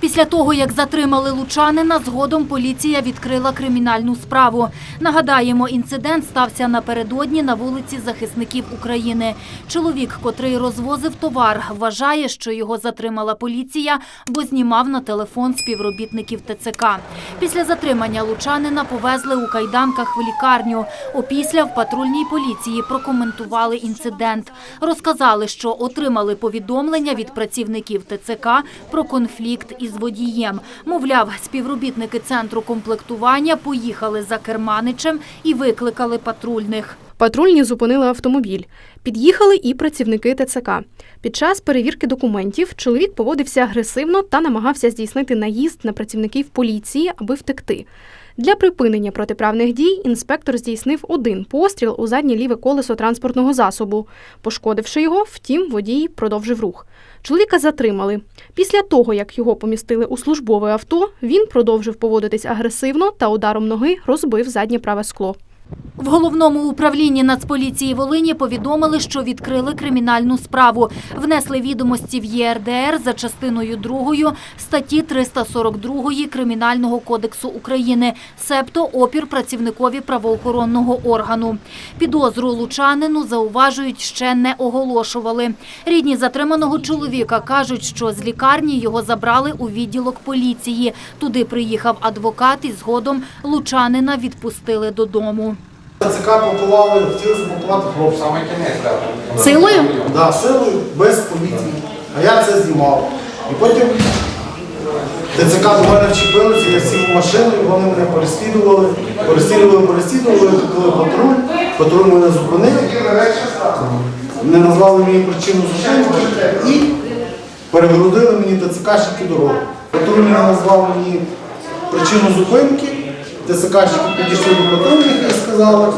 Після того, як затримали лучанина, згодом поліція відкрила кримінальну справу. Нагадаємо, інцидент стався напередодні на вулиці захисників України. Чоловік, котрий розвозив товар, вважає, що його затримала поліція, бо знімав на телефон співробітників ТЦК. Після затримання лучанина повезли у кайданках в лікарню. Опісля в патрульній поліції прокоментували інцидент. Розказали, що отримали повідомлення від працівників ТЦК про конфлікт із водієм. Мовляв, співробітники центру комплектування поїхали за керманичем і викликали патрульних. Патрульні зупинили автомобіль. Під'їхали і працівники ТЦК. Під час перевірки документів чоловік поводився агресивно та намагався здійснити наїзд на працівників поліції, аби втекти. Для припинення протиправних дій інспектор здійснив один постріл у заднє ліве колесо транспортного засобу. Пошкодивши його, втім, водій продовжив рух. Чоловіка затримали. Після того, як його помістили у службове авто, він продовжив поводитись агресивно та ударом ноги розбив заднє праве скло. В головному управлінні Нацполіції Волині повідомили, що відкрили кримінальну справу. Внесли відомості в ЄРДР за частиною 2 статті 342 Кримінального кодексу України, себто опір працівникові правоохоронного органу. Підозру лучанину зауважують, ще не оголошували. Рідні затриманого чоловіка кажуть, що з лікарні його забрали у відділок поліції. Туди приїхав адвокат і згодом лучанина відпустили додому. ЦК пакували, хотіли запакувати хлопця. Саме кінець, так. Силою? Да, силою, без поліції. А я це знімав. І потім ТЦК до мене вчепилися, я сів в машину, і вони мене переслідували. Переслідували, переслідували, викликали патруль. Патруль мене зупинив. Не назвали мені причину зупинки і перегородили мені ТЦКшники дорогу. Патруль не назвав мені причину зупинки. ТЦКшники підійшли до патрульних і сказали,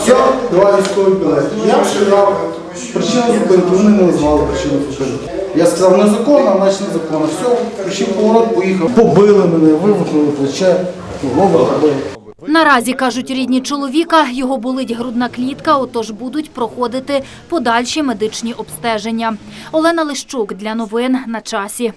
все, давай військовий білет. Я сказав, причину зупинки, вони не назвали причину зупинки. Я сказав, незаконно, значить незаконно. Все, включив поворот, поїхав. Побили мене, вивихнули плече, голову побили. Наразі, кажуть рідні чоловіка, його болить грудна клітка, отож будуть проходити подальші медичні обстеження. Олена Лищук для новин на часі.